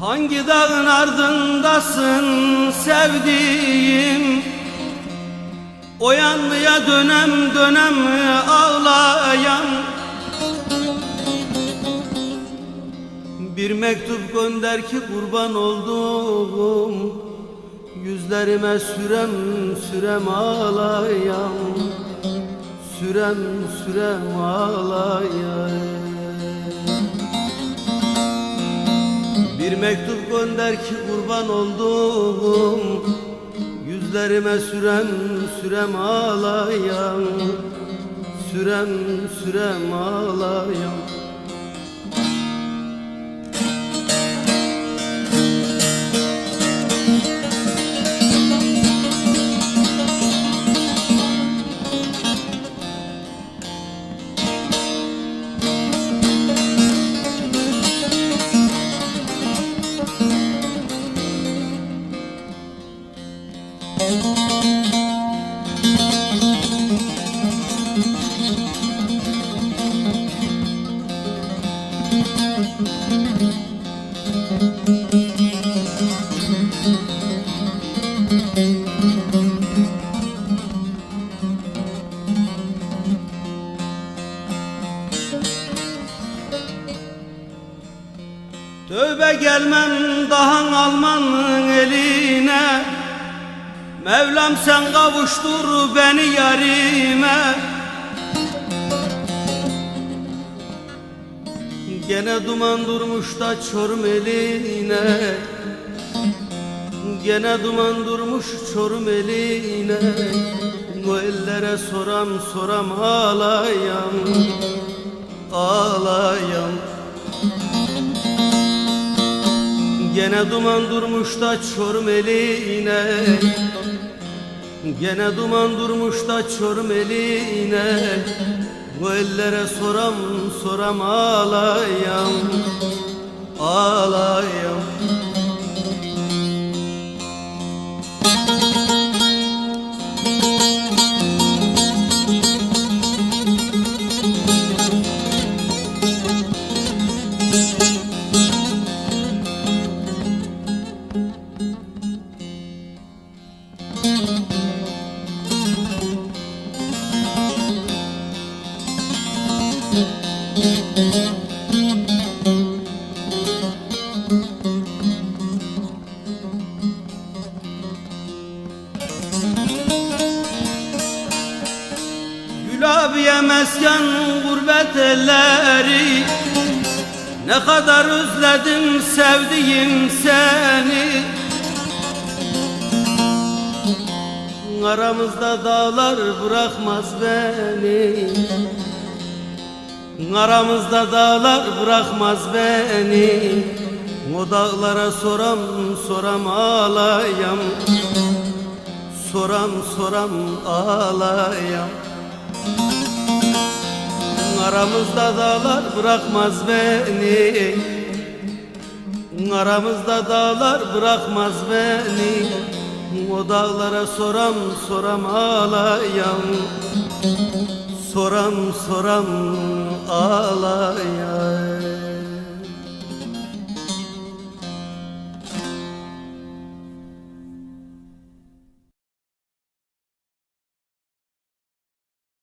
Hangi dağın ardındasın sevdiğim? O yanlıya dönem dönem ağlayan. Bir mektup gönder ki kurban oldum Yüzlerime sürem sürem ağlayan. Sürem sürem ağlayan gönder ki kurban oldum Yüzlerime sürem sürem ağlayan Sürem sürem ağlayan Tövbe gelmem daha almanın eline Mevlam sen kavuştur beni yarime. Gene duman durmuş da çorum eline Gene duman durmuş çorum eline O ellere soram soram ağlayam Ağlayam. Gene duman durmuş da çorum eline Gene duman durmuş da çorum eline Bu ellere soram soram ağlayam Ağlayam Gül abiye mesken gurbet elleri Ne kadar özledim sevdiğim seni. Aramızda dağlar bırakmaz beni Aramızda dağlar bırakmaz beni. O dağlara soram soram ağlayam. Soram soram ağlayam. Aramızda dağlar bırakmaz beni. Aramızda dağlar bırakmaz beni. O dağlara soram soram ağlayam. Soram soram ağlayayım